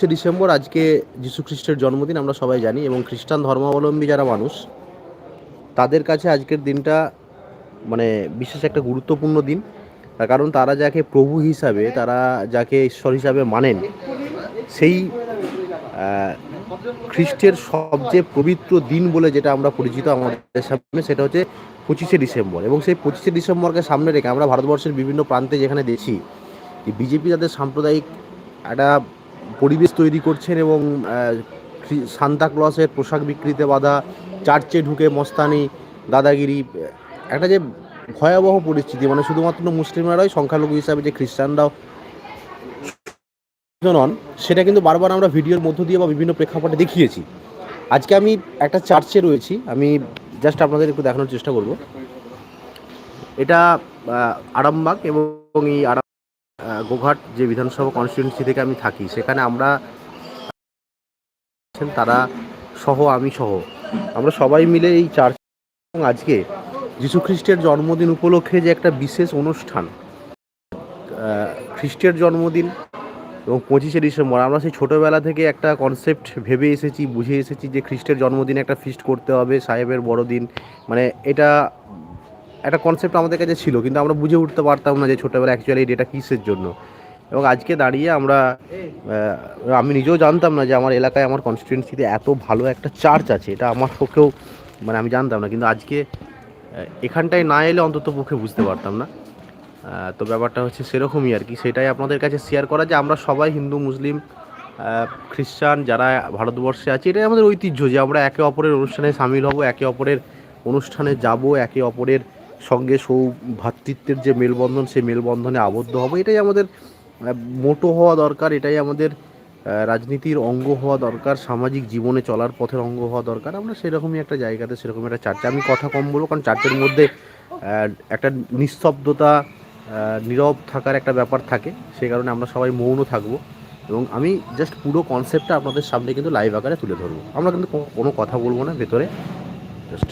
পঁচিশে ডিসেম্বর আজকে যীশু খ্রিস্টের জন্মদিন, আমরা সবাই জানি, এবং খ্রিস্টান ধর্মাবলম্বী যারা মানুষ, তাদের কাছে আজকের দিনটা মানে বিশেষ একটা গুরুত্বপূর্ণ দিন। কারণ তারা যাকে প্রভু হিসাবে, তারা যাকে ঈশ্বর হিসাবে মানেন, সেই খ্রিস্টের সবচেয়ে পবিত্র দিন বলে যেটা আমরা পরিচিত আমাদের সামনে, সেটা হচ্ছে পঁচিশে ডিসেম্বর। এবং সেই পঁচিশে ডিসেম্বরকে সামনে রেখে আমরা ভারতবর্ষের বিভিন্ন প্রান্তে যেখানে দেখি, যে বিজেপি তাদের সাম্প্রদায়িক একটা পরিবেশ তৈরি করছেন এবং আহ, খ্রি- সান্তা ক্লসের পোশাক বিক্রিতে বাধা চার্চে ঢুকে মস্তানি দাদাগিরি একটা যে ভয়াবহ পরিস্থিতি মানে শুধুমাত্র মুসলিমরাই সংখ্যালঘু হিসাবে যে খ্রিস্টানরাও নন সেটা কিন্তু বারবার আমরা ভিডিওর মধ্য দিয়ে বা বিভিন্ন প্রেক্ষাপটে দেখিয়েছি। আজকে আমি একটা চার্চে রয়েছি আমি জাস্ট আপনাদের একটু দেখানোর চেষ্টা করব। এটা আরামবাগ এবং এই আরাম গোঘাট যে বিধানসভা কনস্টিটিউন্সি থেকে আমি থাকি, সেখানে আমরা তারা সহ, আমি সহ। আমরা সবাই মিলে এই চার্চ এবং আজকে যীশু খ্রিস্টের জন্মদিন উপলক্ষে যে একটা বিশেষ অনুষ্ঠান খ্রিস্টের জন্মদিন এবং পঁচিশে ডিসেম্বর, আমরা সেই ছোটোবেলা থেকে একটা কনসেপ্ট ভেবে এসেছি, বুঝে এসেছি যে খ্রিস্টের জন্মদিনে একটা ফিস্ট করতে হবে, সাহেবের বড়দিন মানে এটা একটা কনসেপ্ট আমাদের কাছে ছিল, কিন্তু আমরা বুঝে উঠতে পারতাম না যে ছোটোবেলা অ্যাকচুয়ালি এটা কিসের জন্য। এবং আজকে দাঁড়িয়ে আমরা আমি নিজেও জানতাম না যে আমার এলাকায় আমার কনস্টিটুয়েন্সিতে এত ভালো একটা চার্চ আছে, এটা আমার পক্ষেও মানে আমি জানতাম না, কিন্তু আজকে এখানটায় না এলে অন্তত পক্ষে বুঝতে পারতাম না। তো ব্যাপারটা হচ্ছে সেরকমই আর কি, সেটাই আপনাদের কাছে শেয়ার করা যে আমরা সবাই হিন্দু, মুসলিম খ্রিস্টান যারা ভারতবর্ষে আছে, এটাই আমাদের ঐতিহ্য যে আমরা একে অপরের অনুষ্ঠানে সামিল হব, একে অপরের অনুষ্ঠানে যাব, একে অপরের সঙ্গে সৌভ্রাতৃত্বের যে মেলবন্ধন, সেই মেলবন্ধনে আবদ্ধ হব। এটাই আমাদের মোটো হওয়া দরকার, এটাই আমাদের রাজনীতির অঙ্গ হওয়া দরকার, সামাজিক জীবনে চলার পথের অঙ্গ হওয়া দরকার। আমরা সেরকমই একটা জায়গাতে সেরকম একটা চার্চে। আমি কথা কম বলব, কারণ চার্চের মধ্যে একটা নিস্তব্ধতা নীরব থাকার একটা ব্যাপার থাকে। সেই কারণে আমরা সবাই মৌন থাকব। এবং আমি জাস্ট পুরো কনসেপ্টটা আপনাদের সামনে কিন্তু লাইভ আকারে তুলে ধরবো। আমরা কিন্তু কোনো কথা বলব না ভেতরে। জাস্ট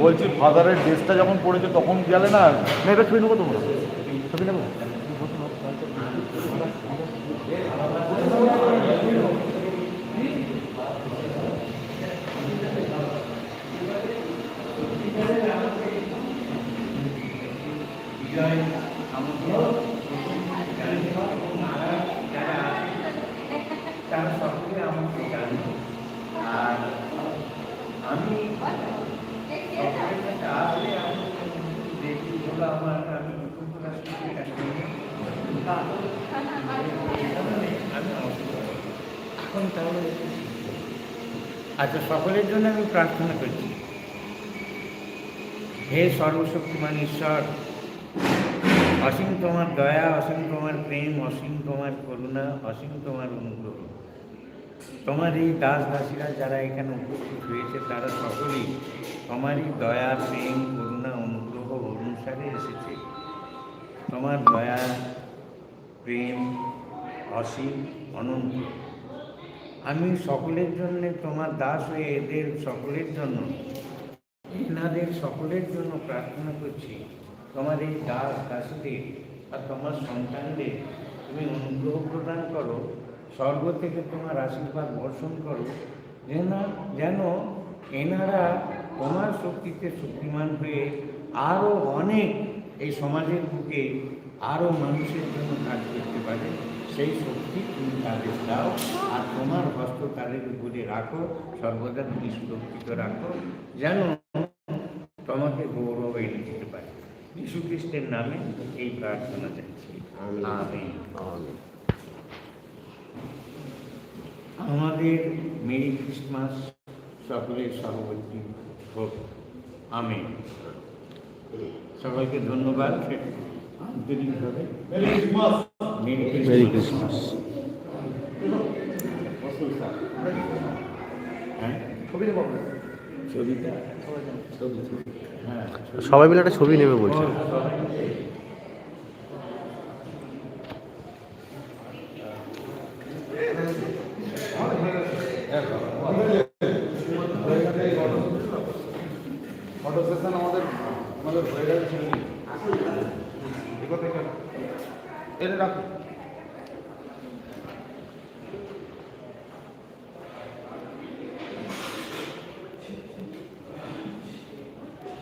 বলছি ফাদারের ড্রেসটা যখন পড়েছে তখন গেলে না? মেয়েটা ছবি নেব তোমরা। ছবি নেব তারা সকলে আমাকে জানে আর আমি সকলের কাছে আসলে আমি দেখি বলে আমার আমি নতুন করে আসলে এটা করি। আমি অসুস্থ। এখন তাহলে আচ্ছা সকলের জন্য আমি প্রার্থনা করছি। হে সর্বশক্তিমান ঈশ্বর, অসীম তোমার দয়া, অসীম তোমার প্রেম, অসীম তোমার করুণা, অসীম তোমার অনুগ্রহ। তোমার এই দাস দাসীরা যারা এখানে উপস্থিত হয়েছে, তারা সকলেই তোমারই দয়া, প্রেম, করুণা, অনুগ্রহ অনুসারে এসেছে। তোমার দয়া প্রেম, অসীম, অনন্ত। আমি সকলের জন্য তোমার দাস হয়ে এদের সকলের জন্য, এনাদের সকলের জন্য প্রার্থনা করছি। তোমার এই দাস, দাসীদের আর তোমার সন্তানদের তুমি অনুগ্রহ প্রদান করো, স্বর্গ থেকে তোমার আশীর্বাদ বর্ষণ করো, যেন যেন এনারা তোমার শক্তিতে শক্তিমান হয়ে আরও অনেক এই সমাজের বুকে আরও মানুষের জন্য কাজ করতে পারে সেই শক্তি তুমি তাদের দাও আর তোমার হস্ত তাদের উপরে রাখো সর্বদা তুমি সুরক্ষিত রাখো যেন তোমাকে গৌরব এনে দিতে পারে। যীশু খ্রিস্টের নামে এই প্রার্থনা চাইছি। আমাদের মেরি ক্রিসমাস সকলের সহবর্তী হোক। আমি সকলকে ধন্যবাদ। Mary Christmas. ক্রিসমাস সবাই মিলে একটা ছবি নেবে বলছে হ্যাঁ ফটো সেশন আমাদের আমাদের হয়ে গেছে এগোতে কেন এনে রাখো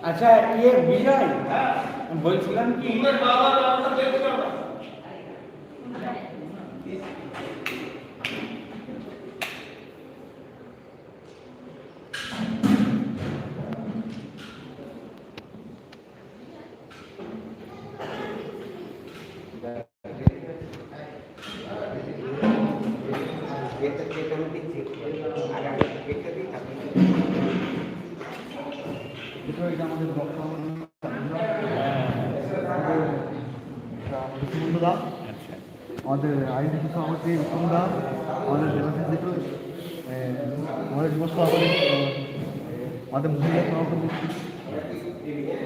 আচ্ছা ইয়ে বিজয় বলছিলাম কি? এটা আমাদের আইন কিছু সভাপতি উত্তমদা আমাদের দেবাশিস আমাদের যুব সভাপতি আমাদের মহিলা সভাপতি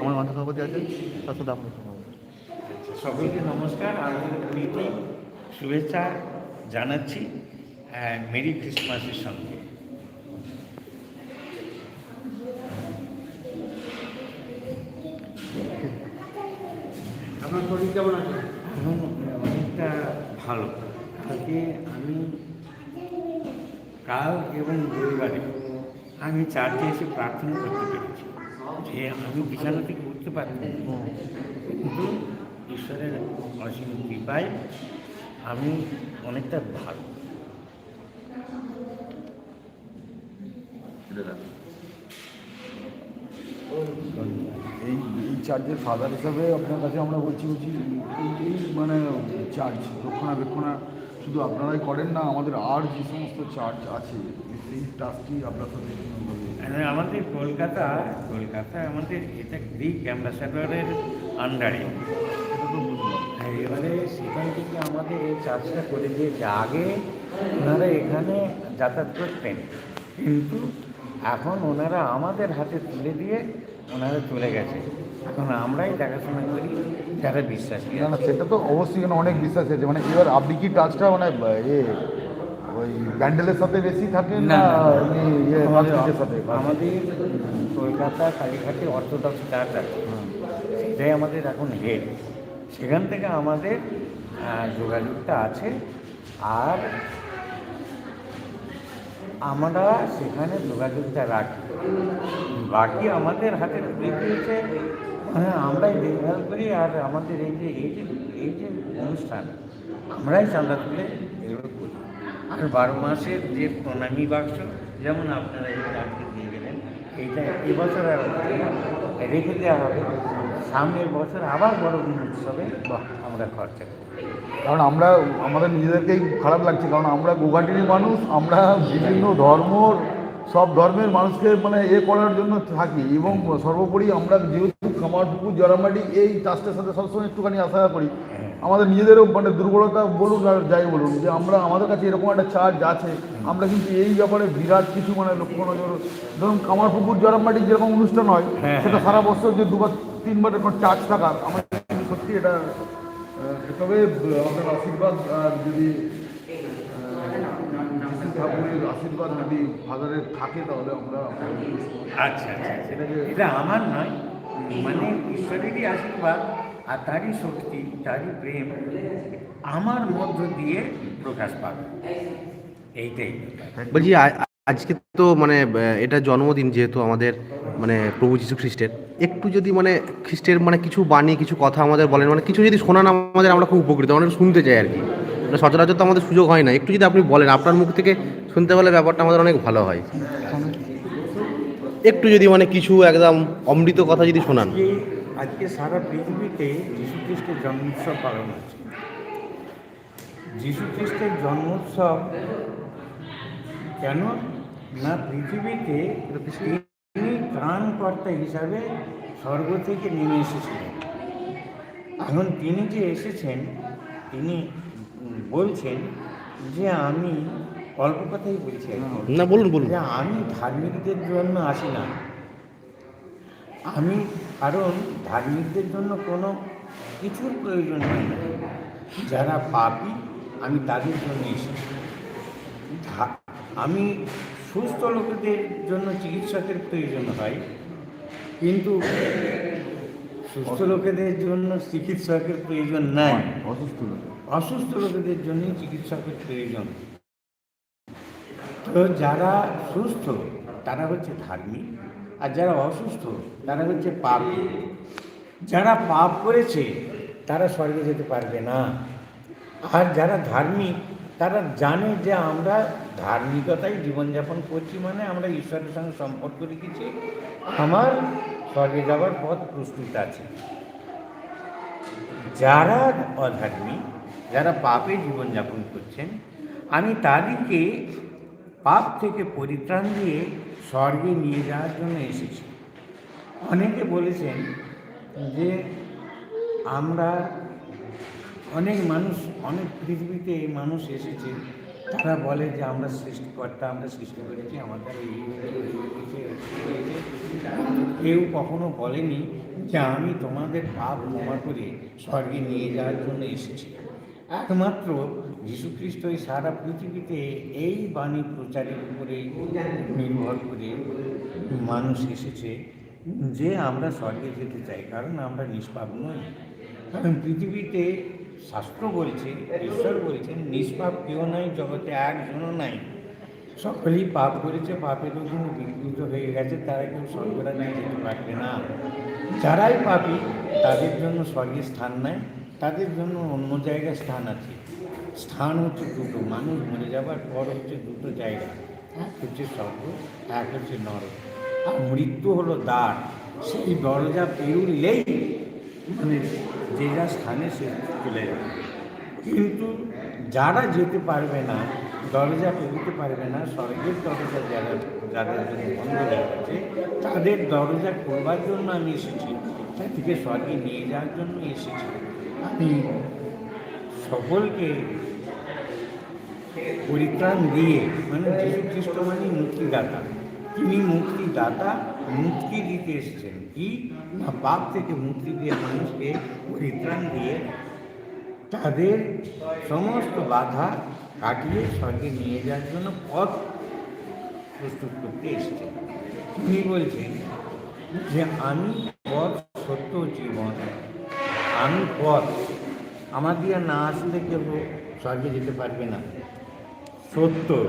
আমার মাথা সভাপতি আছে তার সাথে আপনার সকলকে নমস্কার আমি প্রীতি শুভেচ্ছা জানাচ্ছি হ্যাঁ, মেরি ক্রিসমাসের সঙ্গে। আপনার শরীর কেমন আছে? অনেকটা ভালো। কালকে আমি কাল এবং রবিবারে আমি চার্চে এসে প্রার্থনা করতে পেরেছি। যে আমি বিছানা করতে পারি কিন্তু ঈশ্বরের অসীম কৃপায় আমি অনেকটা ভালো এই এই চার্জের ফাদার হিসাবে আপনার কাছে আমরা বলছি বলছি এই মানে চার্জ রক্ষণাবেক্ষণা শুধু আপনারাই করেন না আমাদের আর যে সমস্ত চার্জ আছে সেই টাস্কটি আপনার সাথে? আমাদের কলকাতা কলকাতায় আমাদের এটা গ্রিক অ্যাম্বাসাডারের আন্ডারে এবারে সেখান থেকে আমাদের এই চার্জটা করে দিয়েছে আগে ওনারা এখানে যাতায়াত করতেন। কিন্তু এখন ওনারা আমাদের হাতে তুলে দিয়ে ওনারা চলে গেছে। এখন আমরাই দেখাশোনা করি যারা বিশ্বাসী না না সেটা তো অবশ্যই অনেক বিশ্বাস আছে। মানে এবার আপনি কি টাচটা মানে এ ওই ব্যান্ডেলের সাথে বেশি থাকেন না, ইয়ে সাথে? আমাদের কলকাতা কালীঘাটে অর্থোডক্স চার্চ আছে। সেটাই আমাদের এখন হেড সেখান থেকে আমাদের যোগাযোগটা আছে। আর আমরা সেখানে যোগাযোগটা রাখি। বাকি আমাদের হাতে তুলে দিয়েছে মানে আমরাই দেখভাল করি আর আমাদের এই যে এই যে এই যে অনুষ্ঠান, আমরাই চাঁদা তুলে এগুলো করি আর বারো মাসের যে প্রণামী বাক্স, যেমন আপনারা এই আজকে দিয়ে গেলেন, এইটা এবছর আর রেখে দেওয়া হবে। সামনের বছর আবার বড় উৎসবে আমরা খরচা করি। কারণ আমরা, আমাদের নিজেদেরকেই খারাপ লাগছে, কারণ আমরা গোঘাটির মানুষ, আমরা বিভিন্ন ধর্ম সব ধর্মের মানুষকে মানে এ করার জন্য থাকি। এবং সর্বোপরি আমরা যেহেতু কামারপুকুর জরামাটি এই চাষটার সাথে সবসময় একটুখানি আশা করি। আমাদের নিজেদেরও মানে দুর্বলতা বলুন আর যাই বলুন যে আমরা আমাদের কাছে এরকম একটা চার্জ আছে আমরা কিন্তু এই ব্যাপারে বিরাট কিছু মানে লক্ষ্য নজর ধরুন কামারপুকুর জরামাটি যেরকম অনুষ্ঠান হয় হ্যাঁ, সেটা সারা বছর যে দুবার তিনবার এরকম চার্জ থাকার আমার কিন্তু সত্যি এটা তবে আমাদের আশীর্বাদ আর যদি ঠাকুরের আশীর্বাদ যদি ফাদারের থাকে তাহলে আমরা আচ্ছা আচ্ছা। এটা আমার নয় মানে ঈশ্বরেরই আশীর্বাদ আর তারই শক্তি, তারই প্রেম আমার মধ্য দিয়ে প্রকাশ পাবে। এইটাই বলছি আজকে তো মানে এটা জন্মদিন যেহেতু আমাদের মানে প্রভু যীশু খ্রিস্টের। একটু যদি মানে খ্রিস্টের মানে কিছু বাণী, কিছু কথা আমাদের বলেন মানে কিছু যদি শোনান আমাদের, আমরা খুব উপকৃত আমরা শুনতে চাই আর কি। মানে সচরাচর তো আমাদের সুযোগ হয় না। একটু যদি আপনি বলেন, আপনার মুখ থেকে শুনতে পারলে ব্যাপারটা আমাদের অনেক ভালো হয়। একটু যদি মানে কিছু একদম অমৃত কথা যদি শোনান। আজকে সারা পৃথিবীতে যীশু খ্রিস্টের জন্মোৎসব পালন হচ্ছে। যীশু খ্রিস্টের জন্মোৎসব কেন? না, পৃথিবীতে তিনি ত্রাণকর্তা হিসাবে স্বর্গ থেকে নেমে এসেছিলেন। এখন তিনি যে এসেছেন, তিনি বলছেন যে আমি অল্প কথাই বলছি না বলুন বলুন। আমি ধার্মিকদের জন্য আসি না। আমি কারণ ধার্মিকদের জন্য কোনো কিছুর প্রয়োজন হয় না। যারা পাপি আমি তাদের জন্য এসেছি। ধা- আমি সুস্থ লোকেদের জন্য চিকিৎসকের প্রয়োজন হয়। কিন্তু সুস্থ লোকেদের জন্য চিকিৎসকের প্রয়োজন নাই। অসুস্থ লোক অসুস্থ লোকেদের জন্য চিকিৎসকের প্রয়োজন। তো যারা সুস্থ, তারা হচ্ছে ধার্মিক, আর যারা অসুস্থ, তারা হচ্ছে পাপ যারা পাপ করেছে, তারা স্বর্গে যেতে পারবে না। আর যারা ধার্মিক, তারা জানে যে আমরা ধার্মিকতায় জীবনযাপন করছি মানে আমরা ঈশ্বরের সঙ্গে সম্পর্ক রেখেছি, আমার স্বর্গে যাওয়ার পথ প্রস্তুত আছে। যারা অধার্মিক, যারা পাপে জীবনযাপন করছেন, আমি তাদেরকে পাপ থেকে পরিত্রাণ দিয়ে স্বর্গে নিয়ে যাওয়ার জন্য এসেছি অনেকে বলেছেন যে আমরা অনেক মানুষ, অনেক পৃথিবীতে এই মানুষ এসেছে, তারা বলে যে আমরা সৃষ্টিকর্তা, আমরা সৃষ্টি করেছি আমাদের। কেউ কখনো বলেনি যে আমি তোমাদের পাপ ক্ষমা করে স্বর্গে নিয়ে যাওয়ার জন্য এসেছি একমাত্র যীশুখ্রিস্ট এই সারা পৃথিবীতে এই বাণী প্রচারের উপরে নির্ভর করে মানুষ এসেছে যে আমরা স্বর্গে যেতে চাই, কারণ আমরা নিষ্পাপ নই। কারণ পৃথিবীতে শাস্ত্র বলছে, ঈশ্বর বলছেন, নিষ্পাপ কেউ নাই জগতে একজনও নাই। সকলেই পাপ করেছে, পাপের জন্য বিকৃত হয়ে গেছে, তারা কেউ স্বর্গরাজ্যে যেতে পারবে না। যারাই পাপি, তাদের জন্য স্বর্গের স্থান নাই। তাদের জন্য অন্য জায়গায় স্থান আছে। স্থান হচ্ছে দুটো মানুষ মরে যাবার পর হচ্ছে দুটো জায়গা। এক হচ্ছে স্বর্গ এক হচ্ছে নরক। আর মৃত্যু হলো দ্বার। সেই দরজা পেরুলেই মানে যে যা স্থানে সে চলে যাবে। কিন্তু যারা যেতে পারবে না দরজা পেরোতে পারবে না স্বর্গের দরজা যারা যাদের জন্য বন্ধ হয়ে তাদের দরজা খোলবার জন্য আমি এসেছি। তাদেরকে স্বর্গে নিয়ে যাওয়ার জন্য এসেছি। আমি সকলকে পরিত্রাণ দিয়ে মানে যীশু খ্রিস্ট মানে মুক্তিদাতা। তিনি মুক্তিদাতা, মুক্তি দিতে এসেছেন। কি? না পাপ থেকে মুক্তি দিয়ে মানুষকে পরিত্রাণ দিয়ে তাদের সমস্ত বাধা কাটিয়ে স্বর্গে নিয়ে যাওয়ার জন্য পথ প্রস্তুত করতে এসেছেন। তিনি বলছেন যে, আমি পথ সত্য জীবন আমি পথ আমার দিয়ে না আসলে কেউ স্বর্গে যেতে পারবে না। সত্য।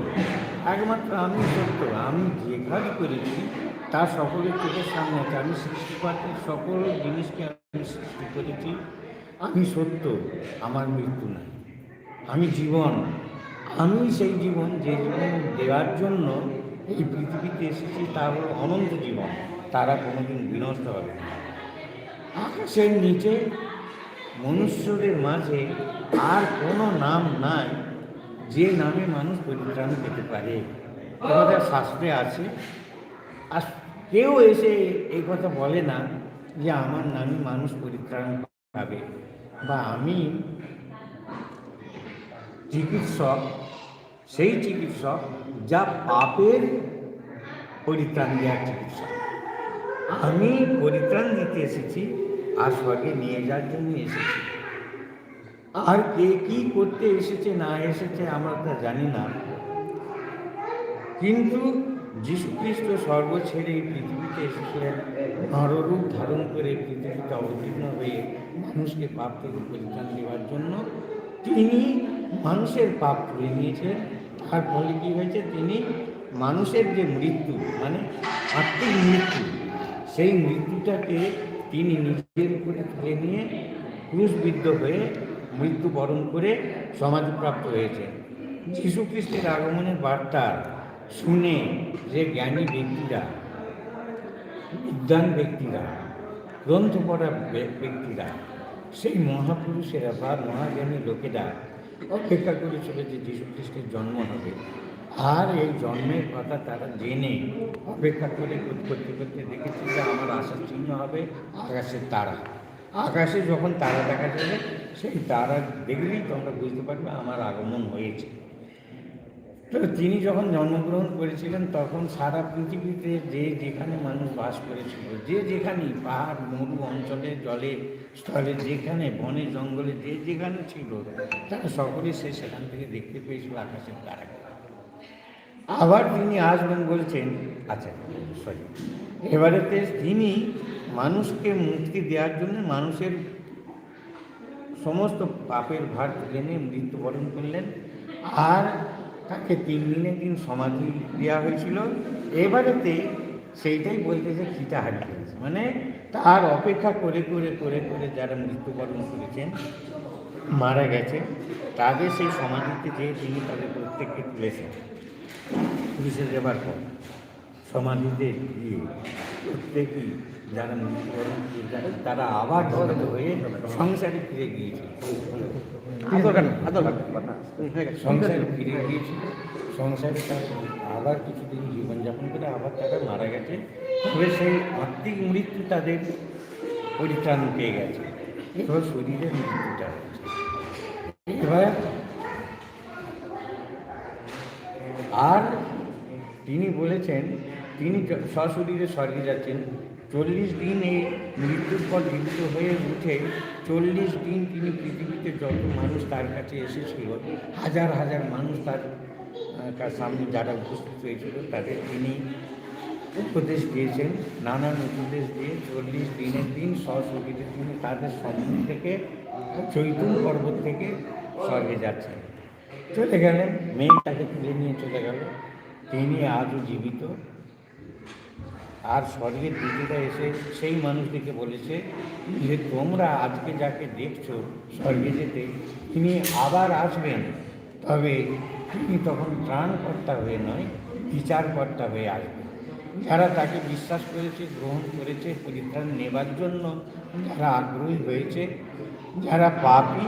একমাত্র আমি সত্য। আমি যে কাজ করেছি, তা সকলের চোখের সামনে আছে। আমি সৃষ্টিপাতের সকল জিনিসকে আমি সৃষ্টি করেছি। আমি সত্য। আমার মৃত্যু নাই। আমি জীবন। আমি সেই জীবন যে জীবন দেওয়ার জন্য এই পৃথিবীতে এসেছি, তা হলো অনন্ত জীবন। তারা কোনোদিন বিনষ্ট হবে না। আকাশের নিচে মনুষ্যদের মাঝে আর কোনো নাম নাই যে নামে মানুষ পরিত্রাণ পেতে পারে। আমাদের শাস্ত্রে আছে, আর কেউ এসে এই কথা বলে না যে আমার নামে মানুষ পরিত্রাণ পাবে। বা আমি চিকিৎসক, সেই চিকিৎসক যা পাপের পরিত্রাণ দেওয়ার চিকিৎসক। আমি পরিত্রাণ দিতে এসেছি আর স্বর্গে নিয়ে যাওয়ার জন্য এসেছে। আর কে কি করতে এসেছে, না এসেছে, আমরা তা জানি না। কিন্তু যীশুখ্রিস্ট স্বর্গ ছেড়ে এই পৃথিবীতে এসেছিলেন। নররূপ ধারণ করে পৃথিবীতে অবতীর্ণ হয়ে মানুষকে পাপ থেকে পরিত্রাণ দেওয়ার জন্য তিনি মানুষের পাপ তুলে নিয়েছেন। তার ফলে কী হয়েছে? তিনি মানুষের যে মৃত্যু মানে আত্মিক মৃত্যু, সেই মৃত্যুটাকে তিনি নিজের উপরে তুলে নিয়ে ক্রুশবিদ্ধ হয়ে মৃত্যুবরণ করে সমাধিপ্রাপ্ত হয়েছেন যীশু খ্রিস্টের আগমনের বার্তা শুনে যে জ্ঞানী ব্যক্তিরা বিদ্যান ব্যক্তিরা গ্রন্থ পড়া ব্যক্তিরা, সেই মহাপুরুষেরা বা মহাজ্ঞানী লোকেরা অপেক্ষা করেছিল যে যীশু খ্রিস্টের জন্ম হবে। আর এই জন্মের কথা তারা জেনে অপেক্ষা করে করতে করতে দেখেছে যে আমার আশার চিহ্ন হবে আকাশের তারা। আকাশে যখন তারা দেখা যাবে, সেই তারা দেখলেই তোমরা বুঝতে পারবে আমার আগমন হয়েছে। তো তিনি যখন জন্মগ্রহণ করেছিলেন, তখন সারা পৃথিবীতে যে যেখানে মানুষ বাস করেছিল, যে যেখানেই পাহাড়, মরু অঞ্চলে, জলে, স্থলে, যেখানে, বনে, জঙ্গলে, যে যেখানে ছিল, তারা সকলে সে সেখান থেকে দেখতে পেয়েছিল আকাশের তারাকে। আবার তিনি আসবেন বলছেন আচ্ছা সরি এবারেতে তিনি মানুষকে মুক্তি দেওয়ার জন্য মানুষের সমস্ত পাপের ভার তুলে নিয়ে মৃত্যুবরণ করলেন। আর তাকে তিন দিনের দিন সমাধি দেওয়া হয়েছিল। এবারেতে সেইটাই বলতেছে খিটা হারিয়ে মানে তার অপেক্ষা করে করে করে করে যারা মৃত্যুবরণ করেছেন, মারা গেছে, তাদের সেই সমাধিতে যেয়ে তিনি তাদের প্রত্যেককে তুলেছেন। পুলিশে যাবার পর সমাধিতে গিয়ে প্রত্যেকেই যারা মৃত্যুবরণ তারা আবার জীবিত হয়ে সংসারে ফিরে গিয়েছে। সংসারে ফিরে গিয়েছে সংসারে তারা আবার কিছুদিন জীবনযাপন করে আবার তারা মারা গেছে। তবে সেই আত্মিক মৃত্যু তাদের পরিত্রাণ পেয়ে গেছে। এবার শরীরের মৃত্যুটা হয়েছে। এবার আর তিনি বলেছেন, তিনি সশরীরে স্বর্গে যাচ্ছেন। চল্লিশ দিন এই মৃত্যুর পর জীবিত হয়ে উঠে চল্লিশ দিন তিনি পৃথিবীতে যত মানুষ তার কাছে এসেছিল, হাজার হাজার মানুষ তার তার সামনে যারা উপস্থিত হয়েছিল, তাদের তিনি উপদেশ দিয়েছেন, নানান উপদেশ দিয়ে চল্লিশ দিনের দিন সশরীরে তিনি তাদের সম্মুখ থেকে চৈতুন পর্বত থেকে স্বর্গে যাচ্ছেন। চলে গেলেন মেয়ে তাকে তুলে নিয়ে চলে গেল। তিনি আজও জীবিত। আর স্বর্গের দূতরা এসে সেই মানুষটিকে বলেছে যে, তোমরা আজকে যাকে দেখছ স্বর্গে যেতে, তিনি আবার আসবেন। তবে তিনি তখন ত্রাণকর্তা হয়ে নয়, বিচারকর্তা হয়ে আসবেন। যারা তাকে বিশ্বাস করেছে, গ্রহণ করেছে, পরিত্রাণ নেবার জন্য যারা আগ্রহী হয়েছে, যারা পাপী,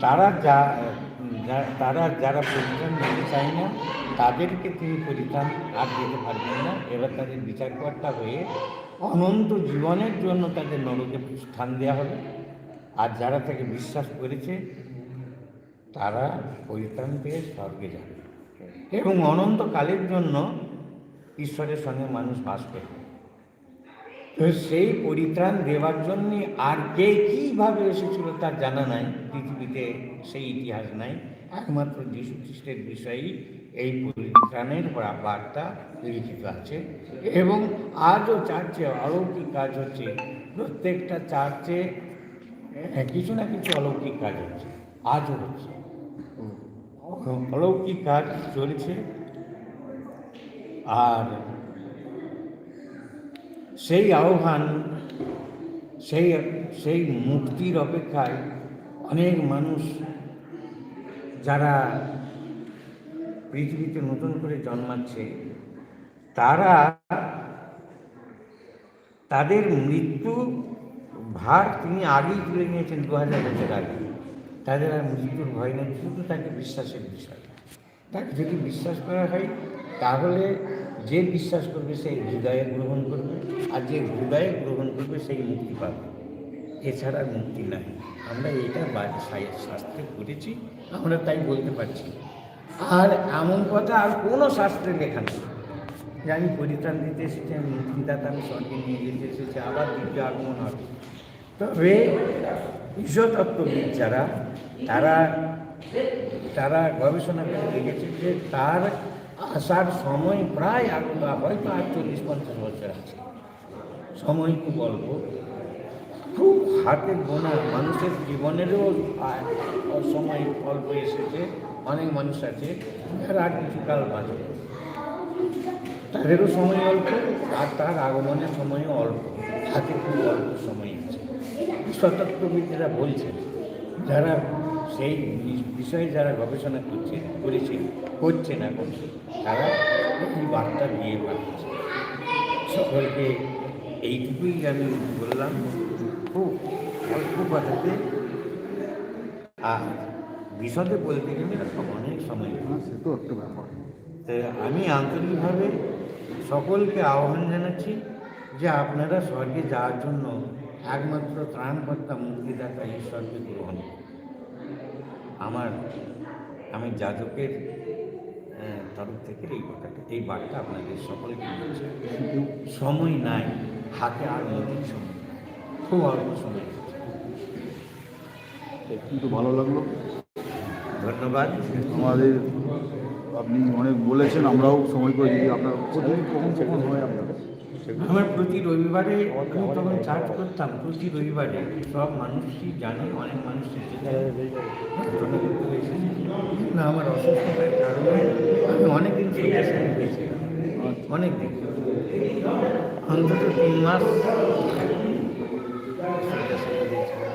তারা যা- তারা যারা পরিত্রাণ নিতে চায় না, তাদেরকে তিনি পরিত্রাণ আর দিতে পারবেন না। এবার তাদের বিচারকর্তা হয়ে অনন্ত জীবনের জন্য তাদের নরকে স্থান দেওয়া হবে। আর যারা তাকে বিশ্বাস করেছে, তারা পরিত্রাণ পেয়ে স্বর্গে যাবে। এবং অনন্তকালের জন্য ঈশ্বরের সঙ্গে মানুষ বাস করবে। তো সেই পরিত্রাণ দেওয়ার জন্য আর কে কীভাবে এসেছিল তার জানা নাই, পৃথিবীতে সেই ইতিহাস নাই। একমাত্র যীশু খ্রিস্টের বিষয়েই এই পরিত্রাণের বার্তা লিখিত আছে এবং আজও চার্চে অলৌকিক কাজ হচ্ছে। প্রত্যেকটা চার্চে কিছু না কিছু অলৌকিক কাজ হচ্ছে, আজও হচ্ছে। অলৌকিক কাজ চলছে। আর সেই আহ্বান, সেই সেই মুক্তির অপেক্ষায় অনেক মানুষ যারা পৃথিবীতে নতুন করে জন্মাচ্ছে, তারা তাদের মৃত্যু ভার তিনি আগেই তুলে নিয়েছেন দু হাজার বছর আগে। তাদের আর মৃত্যুর ভয় নেই, শুধু তাকে বিশ্বাসের বিষয়। তাকে যদি বিশ্বাস করা হয়, তাহলে যে বিশ্বাস করবে সেই হৃদয়ে গ্রহণ করবে আর যে হৃদয়ে গ্রহণ করবে সেই মুক্তি পাবে। এছাড়া মুক্তি নাই। আমরা এটা শাস্ত্রে করেছি আমরা তাই বলতে পারছি। আর এমন কথা আর কোনো শাস্ত্রে লেখা নেই। যে আমি পরিত্রাণ দিতে এসেছি, আমি মুক্তিদাতা, আমি স্বর্গে নিয়ে যেতে এসেছি, আবার দ্বিতীয় আগমন হবে। তবে ঈশ্বরতত্ত্ববিদ যারা, তারা তারা গবেষণা করে দেখেছে যে তার আসার সময় প্রায় হয়তো আর চল্লিশ, পঞ্চাশ বছর আছে। সময় খুব অল্প। খুব হাতে গোনা মানুষের জীবনেরও সময় অল্প এসেছে, অনেক মানুষ আছে, যারা আর কিছুকাল বাঁচবে। তাদেরও সময় অল্প আর তার আগমনের সময়ও অল্প। হাতে খুব অল্প সময় আছে। শতত্ববিদরা বলছেন, যারা সেই বিষয়ে যারা গবেষণা করছে করেছে করছে না করছে তারা এই বার্তা দিয়ে পাঠাচ্ছে সকলকে এইটুকুই আমি বললাম খুব অল্প কথাতে আর বিশদে বলতে গেলে অনেক সময় লাগে। সে তো একটা ব্যাপার আমি আন্তরিকভাবে সকলকে আহ্বান জানাচ্ছি যে আপনারা স্বর্গে যাওয়ার জন্য একমাত্র ত্রাণকর্তা মুক্তিদাতা ঈশ্বরকে গ্রহণ করুন। আমার আমি যাজকের তরফ থেকে এই কথাটা এই বার্তা আপনাদের সকলকে কিন্তু সময় নাই হাতে আর নদীর সময় নাই। খুব অল্প সময়। কিন্তু ভালো লাগল ধন্যবাদ আমাদের আপনি অনেক বলেছেন আমরাও সময় করে যদি আপনার কখন কখন হয় আপনার আমার প্রতি রবিবারে আমি তখন চার্জ করতাম প্রতি রবিবারে সব মানুষই জানে অনেক মানুষ এসেছে। ঘটনা করতে এসেছে না আমার অসুস্থতার কারণে আমি অনেকদিন শয্যাশায়ী হয়েছিলাম অনেক দিন অন্তত তিন মাস শয্যাশায়ী হয়েছিলাম।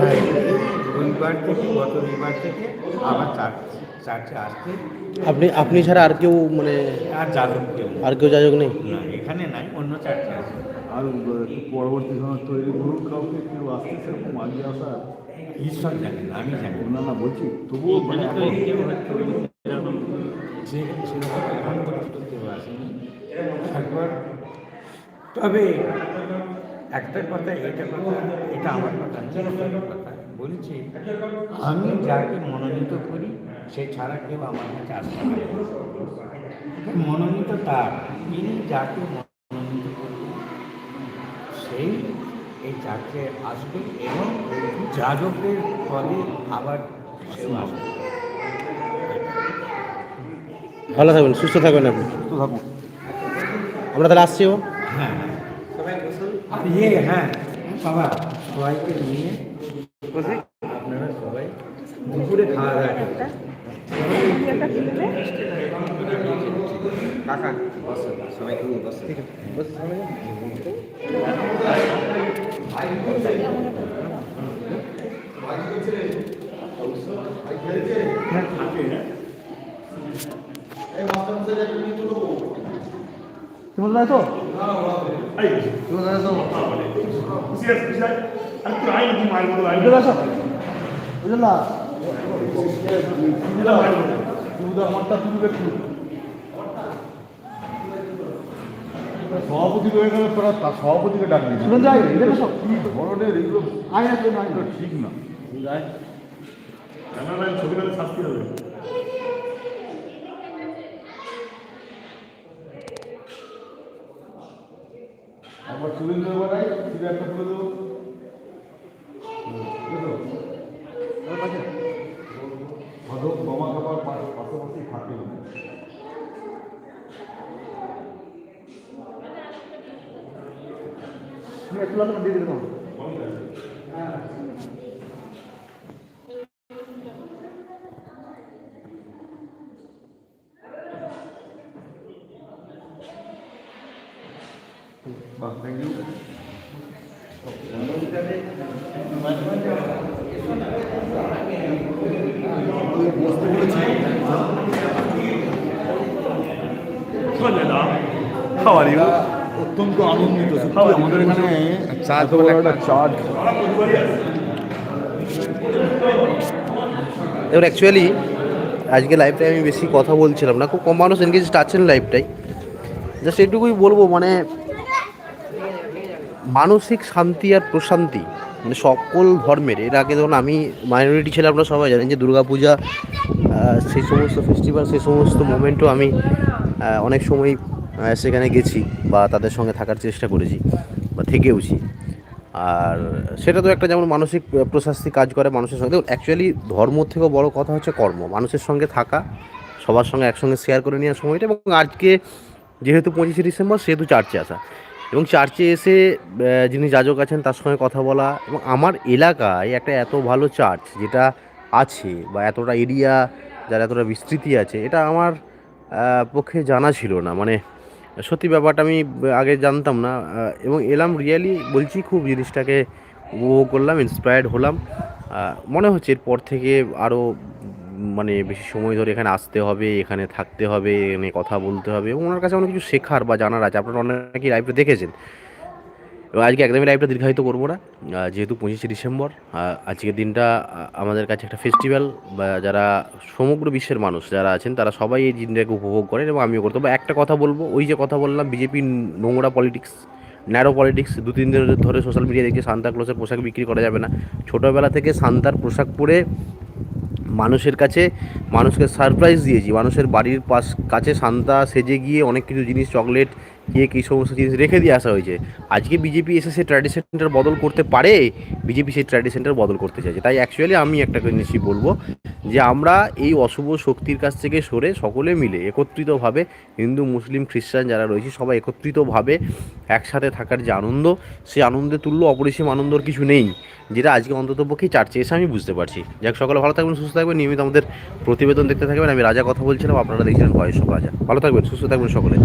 আর এই রবিবার থেকে গত রবিবার থেকে আবার চার্চ চার্চে আসতে। আপনি আপনি ছাড়া আর কেউ মানে আর যাদব কেউ আর কেউ যাজক নেই? না এখানে নাই অন্য চার্চে আছে। আর পরবর্তী সময় তৈরি করুন কাউকে কেউ আসতে সেরকম আগে আসার ঈশ্বর জানেন আমি জানি। না না বলছি তবুও মানে এরকম সেরকম এখন পর্যন্ত কেউ আসেনি। একবার। তবে একটা কথা এটা কথা এটা আমার কথা কথা। বলছি আমি যাকে মনোনীত করি সে ছাড়া কেউ আমার কাছে আসতে পারে। মনোনীত তার তিনি যাকে মনোনীত করবেন সেই এই চার্চে আসবে এবং যাজকের পদে আবার সেও আসবে। ভালো থাকবেন সুস্থ থাকবেন আপনি। সুস্থ থাকুন আমরা তাহলে আসছি ও। হ্যাঁ। আর ইয়ে হ্যাঁ বাবা সবাইকে নিয়ে আপনারা সবাই দুপুরে খাওয়া দাওয়া করবেন। কাকা কেমন যায় তো বুঝতে পারছ বুঝলেন না তুমি আমারটা তুমি একটু সভাপতি এখানে গেলে তোরা তার সভাপতিকে ডাকবি শুনুন যাই কি ধরনের এগুলো? আয় আসবে না। ঠিক না। ছবিটাতে শাস্তি হবে। অত্যন্ত আনন্দিত। সত্যি আমাদের এখানে এত বড় একটা চার্জ এবার অ্যাকচুয়ালি আজকে লাইভটাই আমি বেশি কথা বলছিলাম না খুব কম মানুষ এনগেজ আছেন লাইভটাই জাস্ট এটুকুই বলব মানে মানসিক শান্তি আর প্রশান্তি মানে সকল ধর্মের। এর আগে যখন আমি মাইনরিটি ছিলাম আপনারা সবাই জানেন যে দুর্গাপূজা সেই সমস্ত ফেস্টিভ্যাল সেই সমস্ত মোমেন্টও আমি অনেক সময় সেখানে গেছি বা তাদের সঙ্গে থাকার চেষ্টা করেছি বা থেকেওছি। আর সেটা তো একটা যেমন মানসিক প্রশাস্তি কাজ করে মানুষের সঙ্গে। অ্যাকচুয়ালি ধর্ম থেকেও বড় কথা হচ্ছে কর্ম। মানুষের সঙ্গে থাকা, সবার সঙ্গে একসঙ্গে শেয়ার করে নেওয়ার সময়টা এবং আজকে যেহেতু পঁচিশে ডিসেম্বর, সেহেতু চার্চে আসা। এবং চার্চে এসে যিনি যাজক আছেন তার সঙ্গে কথা বলা এবং আমার এলাকায় একটা এত ভালো চার্চ যেটা আছে বা এতটা এরিয়া যার এতটা বিস্তৃতি আছে, এটা আমার পক্ষে জানা ছিল না। মানে সত্যি ব্যাপারটা আমি আগে জানতাম না। এবং এলাম রিয়ালি বলছি খুব জিনিসটাকে উপভোগ করলাম ইন্সপায়ার্ড হলাম। মনে হচ্ছে এরপর থেকে আরও মানে বেশি সময় ধরে এখানে আসতে হবে, এখানে থাকতে হবে, এখানে কথা বলতে হবে। এবং ওনার কাছে অনেক কিছু শেখার বা জানার আছে। আপনারা অনেকেই লাইফে দেখেছেন। এবং আজকে একদমই লাইভটা দীর্ঘায়িত করব না। যেহেতু পঁচিশে ডিসেম্বর আজকের দিনটা আমাদের কাছে একটা ফেস্টিভ্যাল বা যারা সমগ্র বিশ্বের মানুষ যারা আছেন, তারা সবাই এই দিনটাকে উপভোগ করেন এবং আমিও করতে একটা কথা বলব, ওই যে কথা বললাম বিজেপি নোংরা পলিটিক্স ন্যারো পলিটিক্স দু, তিন দিন ধরে সোশ্যাল মিডিয়া দেখছি সান্তা ক্লোজের পোশাক বিক্রি করা যাবে না। ছোটোবেলা থেকে সান্তার পোশাক পরে মানুষের কাছে, মানুষকে সারপ্রাইজ দিয়েছি। মানুষের বাড়ির পাশ, কাছে সান্তা সেজে গিয়ে অনেক কিছু জিনিস চকলেট কেক এই সমস্ত জিনিস রেখে দিয়ে আসা হয়েছে। আজকে বিজেপি এসে সে ট্র্যাডিশনটার বদল করতে পারে, বিজেপি সেই ট্র্যাডিশনটার বদল করতে চাইছে। তাই অ্যাকচুয়ালি আমি একটা জিনিসই বলব যে আমরা এই অশুভ শক্তির কাছ থেকে সরে সকলে মিলে একত্রিতভাবে হিন্দু, মুসলিম, খ্রিস্টান যারা রয়েছে সবাই একত্রিতভাবে একসাথে থাকার যে আনন্দ, সেই আনন্দে তুল্য অপরিসীম আনন্দর কিছু নেই, যেটা আজকে অন্তত পক্ষেই চার্চে এসে আমি বুঝতে পারছি। যাক, সকলে ভালো থাকবেন, সুস্থ থাকবেন, নিয়মিত আমাদের প্রতিবেদন দেখতে থাকবেন। আমি রাজা কথা বলছিলাম, আপনারা দেখছিলেন অফ রাজা। ভালো থাকবেন, সুস্থ থাকবেন সকলে।